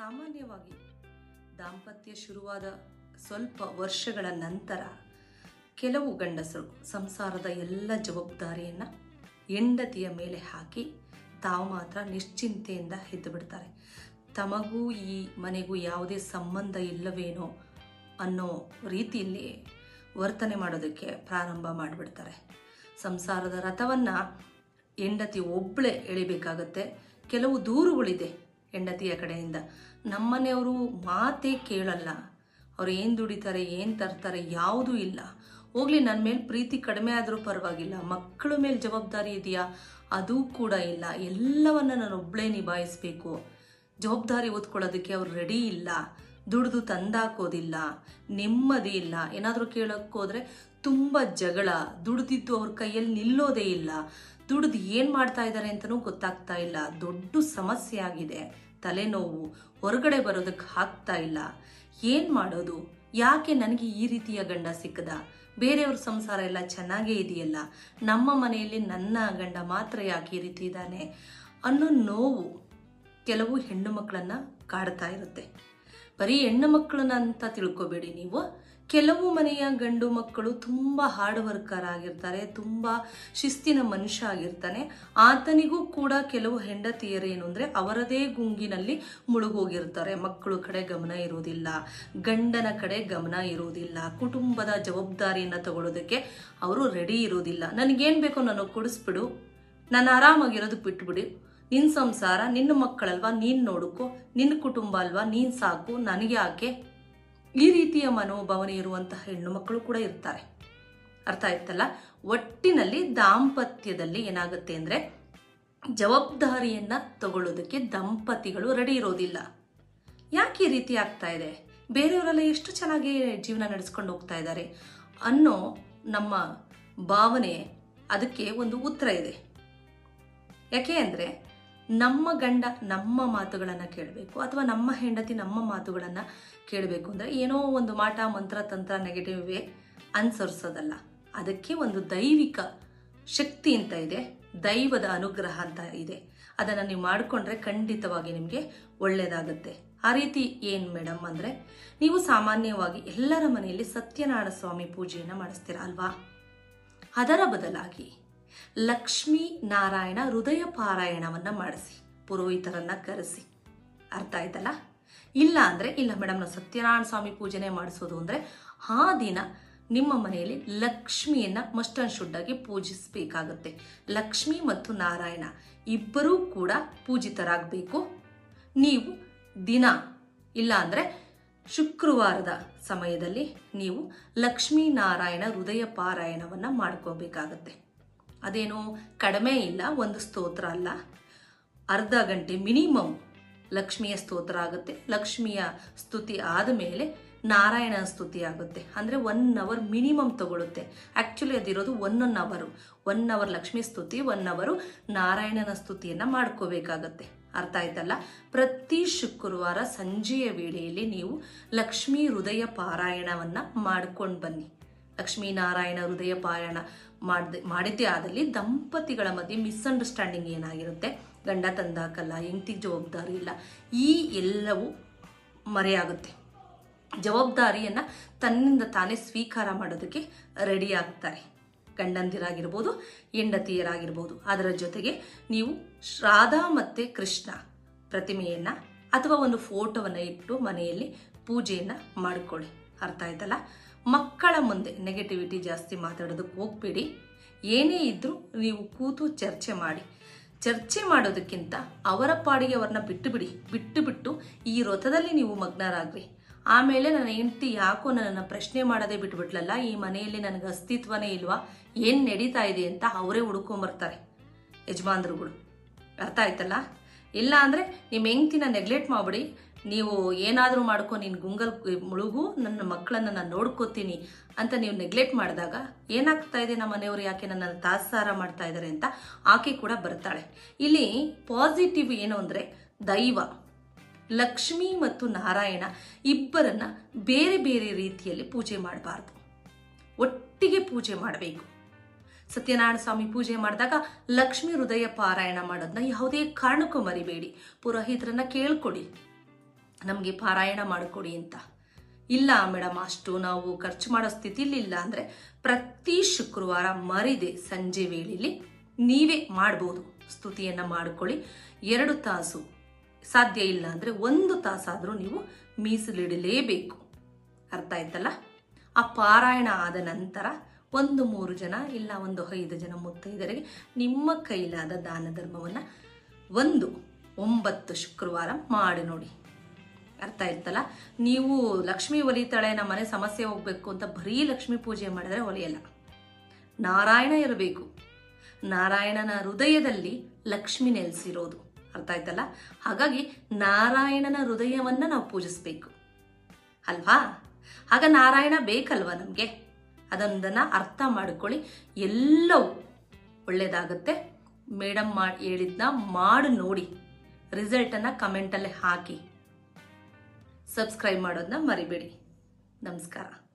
ಸಾಮಾನ್ಯವಾಗಿ ದಾಂಪತ್ಯ ಶುರುವಾದ ಸ್ವಲ್ಪ ವರ್ಷಗಳ ನಂತರ ಕೆಲವು ಗಂಡಸರು ಸಂಸಾರದ ಎಲ್ಲ ಜವಾಬ್ದಾರಿಯನ್ನು ಹೆಂಡತಿಯ ಮೇಲೆ ಹಾಕಿ ತಾವು ಮಾತ್ರ ನಿಶ್ಚಿಂತೆಯಿಂದ ಎದ್ದು ಬಿಡ್ತಾರೆ. ತಮಗೂ ಈ ಮನೆಗೂ ಯಾವುದೇ ಸಂಬಂಧ ಇಲ್ಲವೇನೋ ಅನ್ನೋ ರೀತಿಯಲ್ಲಿ ವರ್ತನೆ ಮಾಡೋದಕ್ಕೆ ಪ್ರಾರಂಭ ಮಾಡಿಬಿಡ್ತಾರೆ. ಸಂಸಾರದ ರಥವನ್ನು ಹೆಂಡತಿ ಒಬ್ಬಳೇ ಎಳಿಬೇಕಾಗತ್ತೆ. ಕೆಲವು ದೂರುಗಳಿದೆ. ಹೆಂಡತಿಯ ಕಡೆಯಿಂದ. ನಮ್ಮನೆಯವರು ಮಾತೇ ಕೇಳಲ್ಲ. ಅವ್ರು ಏನು ದುಡಿತಾರೆ, ಏನು ತರ್ತಾರೆ ಯಾವುದೂ ಇಲ್ಲ. ಹೋಗ್ಲಿ ನನ್ನ ಮೇಲೆ ಪ್ರೀತಿ ಕಡಿಮೆ ಆದರೂ ಪರವಾಗಿಲ್ಲ. ಮಕ್ಕಳ ಮೇಲೆ ಜವಾಬ್ದಾರಿ ಇದೆಯಾ? ಅದೂ ಕೂಡ ಇಲ್ಲ. ಎಲ್ಲವನ್ನ ನಾನು ಒಬ್ಬಳೇ ನಿಭಾಯಿಸಬೇಕು. ಜವಾಬ್ದಾರಿ ಓದ್ಕೊಳ್ಳೋದಕ್ಕೆ ಅವ್ರು ರೆಡಿ ಇಲ್ಲ. ದುಡಿದು ತಂದಾಕೋದಿಲ್ಲ. ನೆಮ್ಮದಿ ಇಲ್ಲ. ಏನಾದರೂ ಕೇಳೋಕ್ಕೋದ್ರೆ ತುಂಬ ಜಗಳ. ದುಡ್ದಿದ್ದು ಅವ್ರ ಕೈಯಲ್ಲಿ ನಿಲ್ಲೋದೇ ಇಲ್ಲ. ದುಡ್ದು ಏನು ಮಾಡ್ತಾ ಇದ್ದಾರೆ ಅಂತಲೂ ಗೊತ್ತಾಗ್ತಾ ಇಲ್ಲ. ದೊಡ್ಡ ಸಮಸ್ಯೆ ಆಗಿದೆ. ತಲೆನೋವು ಹೊರಗಡೆ ಬರೋದಕ್ಕೆ ಆಗ್ತಾ ಇಲ್ಲ. ಏನು ಮಾಡೋದು? ಯಾಕೆ ನನಗೆ ಈ ರೀತಿಯ ಗಂಡ ಸಿಕ್ಕದ? ಬೇರೆಯವ್ರ ಸಂಸಾರ ಎಲ್ಲ ಚೆನ್ನಾಗೇ ಇದೆಯಲ್ಲ. ನಮ್ಮ ಮನೆಯಲ್ಲಿ ನನ್ನ ಗಂಡ ಮಾತ್ರ ಯಾಕೆ ಈ ರೀತಿ ಇದ್ದಾನೆ? ಅನ್ನೋ ನೋವು ಕೆಲವು ಹೆಣ್ಣು ಮಕ್ಕಳನ್ನು ಕಾಡ್ತಾ ಇರುತ್ತೆ. ಬರೀ ಹೆಣ್ಣು ಮಕ್ಕಳನ್ನ ಅಂತ ತಿಳ್ಕೊಬೇಡಿ ನೀವು. ಕೆಲವು ಮನೆಯ ಗಂಡು ಮಕ್ಕಳು ತುಂಬ ಹಾರ್ಡ್ ವರ್ಕರ್ ಆಗಿರ್ತಾರೆ, ತುಂಬ ಶಿಸ್ತಿನ ಮನುಷ್ಯ ಆಗಿರ್ತಾನೆ. ಆತನಿಗೂ ಕೂಡ ಕೆಲವು ಹೆಂಡತಿಯರು ಏನು ಅಂದರೆ ಅವರದೇ ಗುಂಗಿನಲ್ಲಿ ಮುಳುಗೋಗಿರ್ತಾರೆ. ಮಕ್ಕಳು ಕಡೆ ಗಮನ ಇರೋದಿಲ್ಲ ಗಂಡನ ಕಡೆ ಗಮನ ಇರೋದಿಲ್ಲ ಕುಟುಂಬದ ಜವಾಬ್ದಾರಿಯನ್ನು ತಗೊಳ್ಳೋದಕ್ಕೆ ಅವರು ರೆಡಿ ಇರೋದಿಲ್ಲ ನನಗೇನು ಬೇಕೋ ನನಗೆ ಕೊಡಿಸ್ಬಿಡು, ನಾನು ಆರಾಮಾಗಿರೋದಕ್ಕೆ ಬಿಟ್ಬಿಡಿ. ನಿನ್ನ ಸಂಸಾರ ನಿನ್ನ ಮಕ್ಕಳಲ್ವಾ, ನೀನು ನೋಡ್ಕೊ. ನಿನ್ನ ಕುಟುಂಬ ಅಲ್ವಾ, ನೀನು ಸಾಕು. ನನಗೆ ಯಾಕೆ ಈ ರೀತಿಯ ಮನೋಭಾವನೆ ಇರುವಂತಹ ಹೆಣ್ಣು ಮಕ್ಕಳು ಕೂಡ ಇರ್ತಾರೆ. ಅರ್ಥ ಆಯ್ತಲ್ಲ? ಒಟ್ಟಿನಲ್ಲಿ ದಾಂಪತ್ಯದಲ್ಲಿ ಏನಾಗುತ್ತೆ ಅಂದರೆ ಜವಾಬ್ದಾರಿಯನ್ನ ತಗೊಳ್ಳೋದಕ್ಕೆ ದಂಪತಿಗಳು ರೆಡಿ ಇರೋದಿಲ್ಲ. ಯಾಕೆ ಈ ರೀತಿ ಆಗ್ತಾ ಇದೆ? ಬೇರೆಯವರೆಲ್ಲ ಎಷ್ಟು ಚೆನ್ನಾಗಿ ಜೀವನ ನಡೆಸ್ಕೊಂಡು ಹೋಗ್ತಾ ಇದ್ದಾರೆ ಅನ್ನೋ ನಮ್ಮ ಭಾವನೆ ಅದಕ್ಕೆ ಒಂದು ಉತ್ತರ ಇದೆ. ಯಾಕೆ ಅಂದರೆ ನಮ್ಮ ಗಂಡ ನಮ್ಮ ಮಾತುಗಳನ್ನು ಕೇಳಬೇಕು ಅಥವಾ ನಮ್ಮ ಹೆಂಡತಿ ನಮ್ಮ ಮಾತುಗಳನ್ನು ಕೇಳಬೇಕು ಅಂದರೆ ಏನೋ ಒಂದು ಮಾಟ, ಮಂತ್ರ, ತಂತ್ರ ನೆಗೆಟಿವ್ ವೇ ಅನುಸರಿಸೋದಲ್ಲ. ಅದಕ್ಕೆ ಒಂದು ದೈವಿಕ ಶಕ್ತಿ ಅಂತ ಇದೆ, ದೈವದ ಅನುಗ್ರಹ ಅಂತ ಇದೆ. ಅದನ್ನು ನೀವು ಮಾಡಿಕೊಂಡ್ರೆ ಖಂಡಿತವಾಗಿ ನಿಮಗೆ ಒಳ್ಳೆಯದಾಗುತ್ತೆ ಆ ರೀತಿ ಏನು ಮೇಡಮ್ ಅಂದರೆ, ನೀವು ಸಾಮಾನ್ಯವಾಗಿ ಎಲ್ಲರ ಮನೆಯಲ್ಲಿ ಸತ್ಯನಾರಾಯಣ ಸ್ವಾಮಿ ಪೂಜೆಯನ್ನು ಮಾಡಿಸ್ತೀರ ಅಲ್ವಾ? ಅದರ ಬದಲಾಗಿ ಲಕ್ಷ್ಮೀ ನಾರಾಯಣ ಹೃದಯ ಪಾರಾಯಣವನ್ನು ಮಾಡಿಸಿ, ಪುರೋಹಿತರನ್ನ ಕರೆಸಿ. ಅರ್ಥ ಆಯ್ತಲ್ಲ? ಇಲ್ಲ ಅಂದರೆ ಇಲ್ಲ ಮೇಡಮ್ ನಾವು ಸತ್ಯನಾರಾಯಣ ಸ್ವಾಮಿ ಪೂಜೆನೆ ಮಾಡಿಸೋದು ಅಂದರೆ ಆ ದಿನ ನಿಮ್ಮ ಮನೆಯಲ್ಲಿ ಲಕ್ಷ್ಮಿಯನ್ನು ಮಸ್ಟ್ ಆ್ಯಂಡ್ ಶುಡ್ಡಾಗಿ ಪೂಜಿಸಬೇಕಾಗುತ್ತೆ. ಲಕ್ಷ್ಮಿ ಮತ್ತು ನಾರಾಯಣ ಇಬ್ಬರೂ ಕೂಡ ಪೂಜಿತರಾಗಬೇಕು. ನೀವು ದಿನ, ಇಲ್ಲ ಅಂದರೆ ಶುಕ್ರವಾರದ ಸಮಯದಲ್ಲಿ ನೀವು ಲಕ್ಷ್ಮೀನಾರಾಯಣ ಹೃದಯ ಪಾರಾಯಣವನ್ನು ಮಾಡ್ಕೋಬೇಕಾಗತ್ತೆ. ಅದೇನು ಕಡಿಮೆ ಇಲ್ಲ, ಒಂದು ಸ್ತೋತ್ರ ಅಲ್ಲ. ಅರ್ಧ ಗಂಟೆ ಮಿನಿಮಮ್ ಲಕ್ಷ್ಮಿಯ ಸ್ತೋತ್ರ ಆಗುತ್ತೆ. ಲಕ್ಷ್ಮಿಯ ಸ್ತುತಿ ಆದ ಮೇಲೆ ನಾರಾಯಣ ಸ್ತುತಿ ಆಗುತ್ತೆ. ಅಂದರೆ ಒನ್ ಅವರ್ ಮಿನಿಮಮ್ ತಗೊಳುತ್ತೆ. Actually ಅದಿರೋದು one one hour one hour Lakshmi ಸ್ತುತಿ ಒನ್ ಅವರು ನಾರಾಯಣನ ಸ್ತುತಿಯನ್ನು ಮಾಡ್ಕೋಬೇಕಾಗತ್ತೆ. ಅರ್ಥ ಆಯ್ತಲ್ಲ? ಪ್ರತಿ ಶುಕ್ರವಾರ ಸಂಜೆಯ ವೇಳೆಯಲ್ಲಿ ನೀವು ಲಕ್ಷ್ಮೀ ಹೃದಯ ಪಾರಾಯಣವನ್ನು ಮಾಡ್ಕೊಂಡು ಬನ್ನಿ. ಲಕ್ಷ್ಮೀನಾರಾಯಣ ಹೃದಯ ಪಾರಾಯಣ ಮಾಡಿದ, ಮಾಡಿದ್ದೇ ಆದಲ್ಲಿ ದಂಪತಿಗಳ ಮಧ್ಯೆ ಮಿಸ್ಅಂಡರ್ಸ್ಟ್ಯಾಂಡಿಂಗ್ ಏನಾಗಿರುತ್ತೆ? ಗಂಡ ತಂದಾಕಲ್ಲ ಹೆಂಡತಿಗೆ ಜವಾಬ್ದಾರಿ ಇಲ್ಲ. ಈ ಎಲ್ಲವೂ ಮರೆಯಾಗುತ್ತೆ. ಜವಾಬ್ದಾರಿಯನ್ನು ತನ್ನಿಂದ ತಾನೇ ಸ್ವೀಕಾರ ಮಾಡೋದಕ್ಕೆ ರೆಡಿ ಆಗ್ತಾರೆ. ಗಂಡಂದಿರಾಗಿರ್ಬೋದು, ಹೆಂಡತಿಯರಾಗಿರ್ಬೋದು. ಅದರ ಜೊತೆಗೆ ನೀವು ರಾಧಾ ಮತ್ತು ಕೃಷ್ಣ ಪ್ರತಿಮೆಯನ್ನು ಅಥವಾ ಒಂದು ಫೋಟೋವನ್ನು ಇಟ್ಟು ಮನೆಯಲ್ಲಿ ಪೂಜೆಯನ್ನು ಮಾಡಿಕೊಳ್ಳಿ. ಅರ್ಥ ಆಯ್ತಲ್ಲ? ಮಕ್ಕಳ ಮುಂದೆ ನೆಗೆಟಿವಿಟಿ ಜಾಸ್ತಿ ಮಾತಾಡೋದಕ್ಕೆ ಹೋಗಬೇಡಿ. ಏನೇ ಇದ್ದರೂ ನೀವು ಕೂತು ಚರ್ಚೆ ಮಾಡಿ. ಚರ್ಚೆ ಮಾಡೋದಕ್ಕಿಂತ ಅವರ ಪಾಡಿಗೆ ಅವ್ರನ್ನ ಬಿಟ್ಟು ಬಿಡಿ ಬಿಟ್ಟು ಬಿಟ್ಟು ಈ ವ್ರತದಲ್ಲಿ ನೀವು ಮಗ್ನರಾಗ್ರಿ. ಆಮೇಲೆ ನನ್ನ ಹೆಂಡತಿ ಯಾಕೋ ನನ್ನನ್ನು ಪ್ರಶ್ನೆ ಮಾಡೋದೇ ಬಿಟ್ಬಿಟ್ಲಲ್ಲ, ಈ ಮನೆಯಲ್ಲಿ ನನಗೆ ಅಸ್ತಿತ್ವನೇ ಇಲ್ವಾ? ಏನು ನಡೀತಾ ಇದೆ ಅಂತ ಅವರೇ ಹುಡ್ಕೊಂಬರ್ತಾರೆ. ಯಜಮಾನ್ರುಗಳು. ಅರ್ಥ ಆಯ್ತಲ್ಲ? ಇಲ್ಲ ಅಂದರೆ ನಿಮ್ಮ ಹೆಂಡ್ತಿನ ನೆಗ್ಲೆಕ್ಟ್ ಮಾಡಿಬಿಡಿ. ನೀವು ಏನಾದರೂ ಮಾಡ್ಕೊ, ನೀನು ಗುಂಗಲ್ ಮುಳುಗು, ನನ್ನ ಮಕ್ಕಳನ್ನು ನಾನು ನೋಡ್ಕೋತೀನಿ ಅಂತ ನೀವು ನೆಗ್ಲೆಕ್ಟ್ ಮಾಡಿದಾಗ ಏನಾಗ್ತಾ ಇದೆ ನಮ್ಮ ಮನೆಯವರು ಯಾಕೆ ನನ್ನನ್ನು ತಾತ್ಸಾರ ಮಾಡ್ತಾ ಇದ್ದಾರೆ ಅಂತ ಆಕೆ ಕೂಡ ಬರ್ತಾಳೆ. ಇಲ್ಲಿ ಪಾಸಿಟಿವ್ ಏನು ಅಂದರೆ ದೈವ, ಲಕ್ಷ್ಮಿ ಮತ್ತು ನಾರಾಯಣ ಇಬ್ಬರನ್ನ ಬೇರೆ ಬೇರೆ ರೀತಿಯಲ್ಲಿ ಪೂಜೆ ಮಾಡಬಾರ್ದು. ಒಟ್ಟಿಗೆ ಪೂಜೆ ಮಾಡಬೇಕು. ಸತ್ಯನಾರಾಯಣ ಸ್ವಾಮಿ ಪೂಜೆ ಮಾಡಿದಾಗ ಲಕ್ಷ್ಮಿ ಹೃದಯ ಪಾರಾಯಣ ಮಾಡೋದನ್ನ ಯಾವುದೇ ಕಾರಣಕ್ಕೂ ಮರಿಬೇಡಿ. ಪುರೋಹಿತರನ್ನ ಕೇಳ್ಕೊಡಿ. ನಮಗೆ ಪಾರಾಯಣ ಮಾಡಿಕೊಡಿ ಅಂತ. ಇಲ್ಲ ಮೇಡಮ್ ಅಷ್ಟು ನಾವು ಖರ್ಚು ಮಾಡೋ ಸ್ಥಿತಿಲಿ ಇಲ್ಲ ಅಂದರೆ ಪ್ರತಿ ಶುಕ್ರವಾರ ಮರಿದೆ ಸಂಜೆ ವೇಳೆಯಲ್ಲಿ ನೀವೇ ಮಾಡ್ಬೋದು. ಸ್ತುತಿಯನ್ನು ಮಾಡಿಕೊಳ್ಳಿ. ಎರಡು ತಾಸು ಸಾಧ್ಯ ಇಲ್ಲ ಅಂದರೆ ಒಂದು ತಾಸಾದರೂ ನೀವು ಮೀಸಲಿಡಲೇಬೇಕು. ಅರ್ಥ ಆಯ್ತಲ್ಲ? ಆ ಪಾರಾಯಣ ಆದ ನಂತರ ಒಂದು ಮೂರು ಜನ ಇಲ್ಲ ಒಂದು ಐದು ಜನ ಮುತ್ತೈದರಿಗೆ ನಿಮ್ಮ ಕೈಲಾದ ದಾನ ಧರ್ಮವನ್ನು ಒಂದು ಒಂಬತ್ತು ಶುಕ್ರವಾರ ಮಾಡಿ ನೋಡಿ. ಅರ್ಥ ಆಯ್ತಲ್ಲ ನೀವು ಲಕ್ಷ್ಮಿ ಒಲಿತಾಳೆ ನಮ್ಮ ಮನೆ ಸಮಸ್ಯೆ ಹೋಗ್ಬೇಕು ಅಂತ ಬರೀ ಲಕ್ಷ್ಮಿ ಪೂಜೆ ಮಾಡಿದ್ರೆ ಒಲಿಯಲ್ಲ. ನಾರಾಯಣ ಇರಬೇಕು. ನಾರಾಯಣನ ಹೃದಯದಲ್ಲಿ ಲಕ್ಷ್ಮಿ ನೆಲೆಸಿರೋದು. ಅರ್ಥ ಆಯ್ತಲ್ಲ? ಹಾಗಾಗಿ ನಾರಾಯಣನ ಹೃದಯವನ್ನ ನಾವು ಪೂಜಿಸ್ಬೇಕು. ಅಲ್ವಾ? ಆಗ ನಾರಾಯಣ ಬೇಕಲ್ವಾ ನಮಗೆ? ಅದೊಂದನ್ನು ಅರ್ಥ ಮಾಡ್ಕೊಳ್ಳಿ. ಎಲ್ಲವೂ ಒಳ್ಳೆಯದಾಗುತ್ತೆ ಮೇಡಮ್ ಮಾಡಿ ಹೇಳಿದ್ನ ಮಾಡಿ ನೋಡಿ. ರಿಸಲ್ಟನ್ನು ಕಮೆಂಟಲ್ಲಿ ಹಾಕಿ. ಸಬ್ಸ್ಕ್ರೈಬ್ ಮಾಡೋದನ್ನ ಮರಿಬೇಡಿ. ನಮಸ್ಕಾರ.